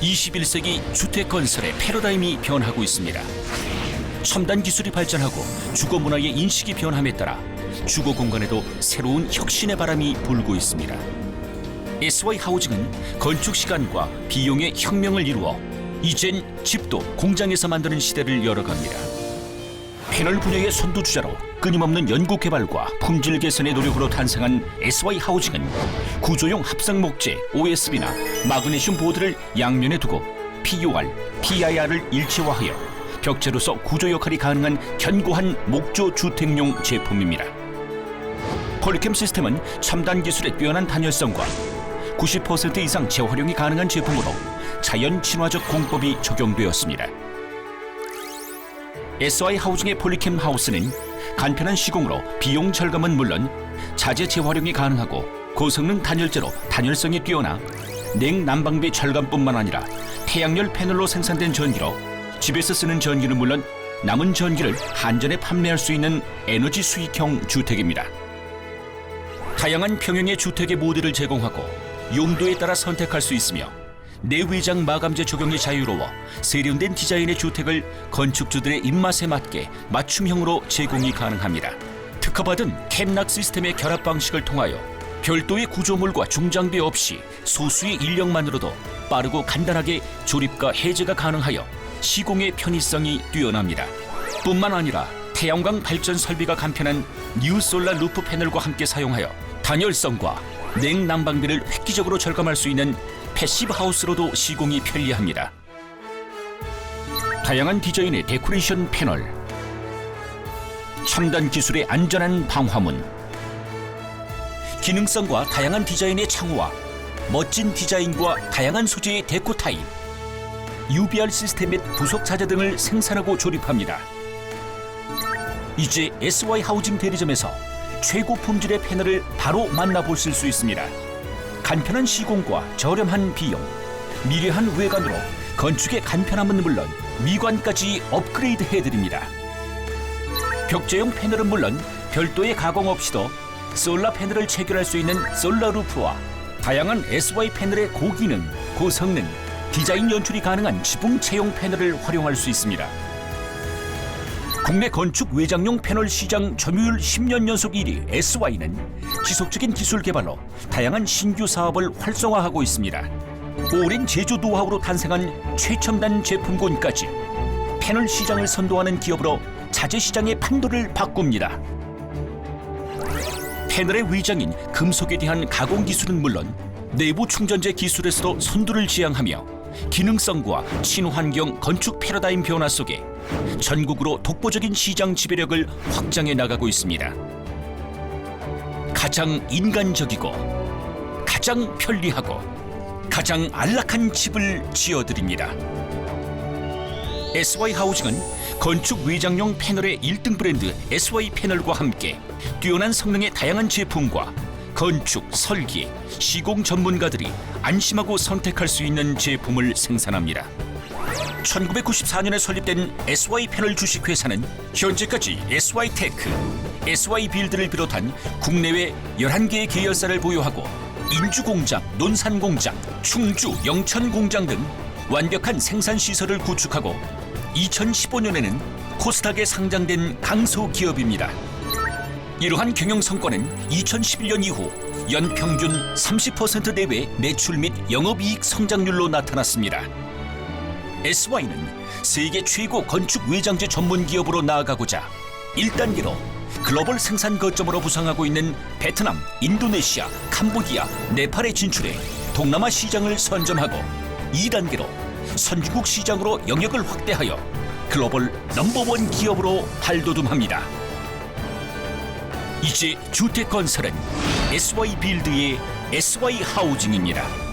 21세기 주택 건설의 패러다임이 변하고 있습니다. 첨단 기술이 발전하고 주거 문화의 인식이 변함에 따라 주거 공간에도 새로운 혁신의 바람이 불고 있습니다. SY 하우징은 건축 시간과 비용의 혁명을 이루어 이젠 집도 공장에서 만드는 시대를 열어갑니다. 패널 분야의 선두주자로 끊임없는 연구 개발과 품질 개선의 노력으로 탄생한 SY 하우징은 구조용 합성 목재 OSB나 마그네슘 보드를 양면에 두고 PUR, PIR을 일체화하여 벽체로서 구조 역할이 가능한 견고한 목조 주택용 제품입니다. 폴리캠 시스템은 첨단 기술의 뛰어난 단열성과 90% 이상 재활용이 가능한 제품으로 자연 친화적 공법이 적용되었습니다. SY 하우징의 폴리캠 하우스는 간편한 시공으로 비용 절감은 물론 자재 재활용이 가능하고 고성능 단열재로 단열성이 뛰어나 냉난방비 절감뿐만 아니라 태양열 패널로 생산된 전기로 집에서 쓰는 전기는 물론 남은 전기를 한전에 판매할 수 있는 에너지 수익형 주택입니다. 다양한 평형의 주택의 모델을 제공하고 용도에 따라 선택할 수 있으며 내외장 마감재 적용이 자유로워 세련된 디자인의 주택을 건축주들의 입맛에 맞게 맞춤형으로 제공이 가능합니다. 특허받은 캠락 시스템의 결합 방식을 통하여 별도의 구조물과 중장비 없이 소수의 인력만으로도 빠르고 간단하게 조립과 해제가 가능하여 시공의 편의성이 뛰어납니다. 뿐만 아니라 태양광 발전 설비가 간편한 뉴솔라 루프 패널과 함께 사용하여 단열성과 냉난방비를 획기적으로 절감할 수 있는 패시브 하우스로도 시공이 편리합니다. 다양한 디자인의 데코레이션 패널, 첨단 기술의 안전한 방화문, 기능성과 다양한 디자인의 창호와 멋진 디자인과 다양한 소재의 데코 타입, UBR 시스템 및 부속 자재 등을 생산하고 조립합니다. 이제 SY 하우징 대리점에서 최고 품질의 패널을 바로 만나보실 수 있습니다. 간편한 시공과 저렴한 비용, 미래한 외관으로 건축의 간편함은 물론 미관까지 업그레이드 해드립니다. 벽제용 패널은 물론 별도의 가공 없이도 솔라 패널을 체결할 수 있는 솔라 루프와 다양한 SY 패널의 고기능, 고성능, 디자인 연출이 가능한 지붕 채용 패널을 활용할 수 있습니다. 국내 건축 외장용 패널 시장 점유율 10년 연속 1위 SY는 지속적인 기술 개발로 다양한 신규 사업을 활성화하고 있습니다. 오랜 제조 노하우로 탄생한 최첨단 제품군까지 패널 시장을 선도하는 기업으로 자재 시장의 판도를 바꿉니다. 패널의 위장인 금속에 대한 가공 기술은 물론 내부 충전재 기술에서도 선두를 지향하며 기능성과 친환경 건축 패러다임 변화 속에 전국으로 독보적인 시장 지배력을 확장해 나가고 있습니다. 가장 인간적이고 가장 편리하고 가장 안락한 집을 지어드립니다. SY 하우징은 건축 외장용 패널의 1등 브랜드 SY 패널과 함께 뛰어난 성능의 다양한 제품과 건축, 설계, 시공 전문가들이 안심하고 선택할 수 있는 제품을 생산합니다. 1994년에 설립된 SY 패널 주식회사는 현재까지 SY 테크, SY 빌드를 비롯한 국내외 11개의 계열사를 보유하고 인주공장, 논산공장, 충주, 영천공장 등 완벽한 생산 시설을 구축하고 2015년에는 코스닥에 상장된 강소 기업입니다. 이러한 경영 성과는 2011년 이후 연평균 30% 내외 매출 및 영업이익 성장률로 나타났습니다. SY는 세계 최고 건축 외장재 전문 기업으로 나아가고자 1단계로 글로벌 생산 거점으로 부상하고 있는 베트남, 인도네시아, 캄보디아, 네팔에 진출해 동남아 시장을 선점하고 2단계로 선진국 시장으로 영역을 확대하여 글로벌 넘버원 기업으로 발돋움합니다. 이제 주택 건설은 SY 빌드의 SY 하우징입니다.